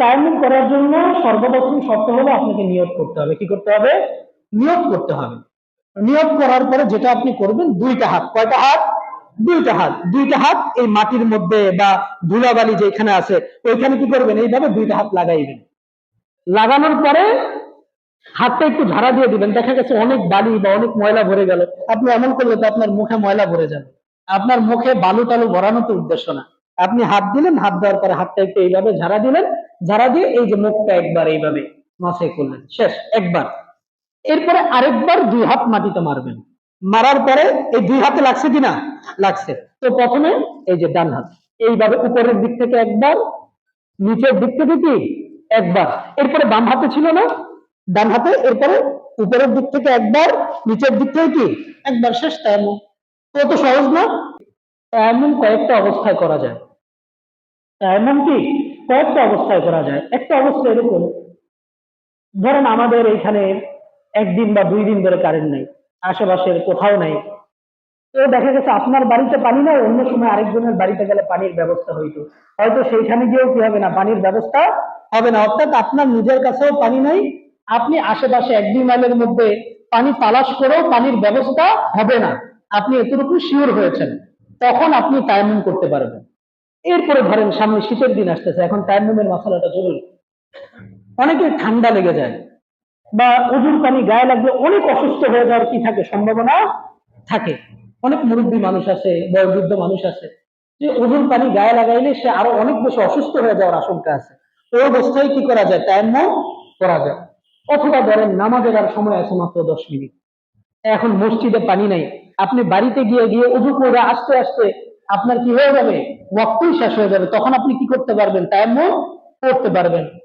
তায়াম্মুম করার জন্য সর্বপ্রথম শর্ত হলো আপনাকে নিয়ত করতে হবে। কি করতে হবে? নিয়ত করতে হবে। নিয়ত করার পরে যেটা আপনি করবেন, দুইটা হাত। কয়টা হাত? দুইটা হাত। দুইটা হাত এই মাটির মধ্যে বা ধুলাবালি যেখানে আছে, ওইখানে কি করবেন? এইভাবে দুইটা হাত লাগাইবেন। লাগানোর পরে হাতটা একটু ঝাড়া দিয়ে দিবেন। দেখা গেছে অনেক বালি বা অনেক ময়লা ভরে গেল। আপনি এমন করলে তো আপনার মুখে ময়লা ভরে যাবে। আপনার মুখে বালু টালু ভরানো তো উদ্দেশ্য না। আপনি হাত দিলেন, হাত দেওয়ার পরে হাতটা একটু এইভাবে ঝাড়া দিলেন। ঝাড়া দিয়ে এই যে মুখটা একবার এইভাবে মাথায় করলেন। শেষ, একবার। এরপরে আরেকবার দুই হাত মাটিতে মারবেন। মারার পরে এই দুই হাতে লাগছে কিনা লাগছে। তো প্রথমে এই যে ডান হাত। এইভাবে উপরের দিক থেকে একবার, নিচের দিক থেকে কি? একবার। এরপরে বাম হাতে ছিল না? ডান হাতে। এরপরে উপরের দিক থেকে একবার, নিচের দিক থেকে কি? একবার। শেষ তায়াম্মুম কত সহজ না? এমন কয়েকটা অবস্থায় করা যায়। এমন কি? কয়েকটা অবস্থায় করা যায়। একটা অবস্থা এরকম ধরেন আমাদের এইখানে একদিন বা দুই দিন ধরে কারেন্ট নাই, আশেপাশের কোথাও নাই। তো দেখা গেছে আপনার বাড়িতে পানি নাই, অন্য সময় আরেকজনের বাড়িতে গেলে পানির ব্যবস্থা হইতো। হয়তো সেইখানে গিয়েও কি হবে না, পানির ব্যবস্থা হবে না। অর্থাৎ আপনার নিজের কাছেও পানি নাই, আপনি আশেপাশে এক দুই মাইলের মধ্যে পানি তালাশ করেও পানির ব্যবস্থা হবে না। আপনি এতটুকু শিওর হয়েছেন। তখন আপনি টাইমিং করতে পারবেন। এরপরে ধরেন সামনে শীতের দিন আসতেছে, এখন টাইমিংয়ের মশলাটা জরুরি। অনেকের ঠান্ডা লেগে যায় বা অজুর পানি গায়ে লাগলে অনেক অসুস্থ হয়ে যাওয়ার কি থাকে? সম্ভাবনা থাকে। অনেক মুরব্বী মানুষ আছে, বয়োবৃদ্ধ মানুষ আছে, যে অজুর পানি গায়ে লাগাইলে সে আরও অনেক বেশি অসুস্থ হয়ে যাওয়ার আশঙ্কা আছে। ওই অবস্থায় কি করা যায়? টাইম করা যায়। অথবা ধরেন নামাজের আর সময় আছে মাত্র দশ মিনিট। এখন মসজিদে পানি নাই। আপনি বাড়িতে গিয়ে গিয়ে উজু করে আসতে আসতে আপনার কি হয়ে যাবে? ওয়াক্তই শেষ হয়ে যাবে। তখন আপনি কি করতে পারবেন? টাইম করতে পারবেন।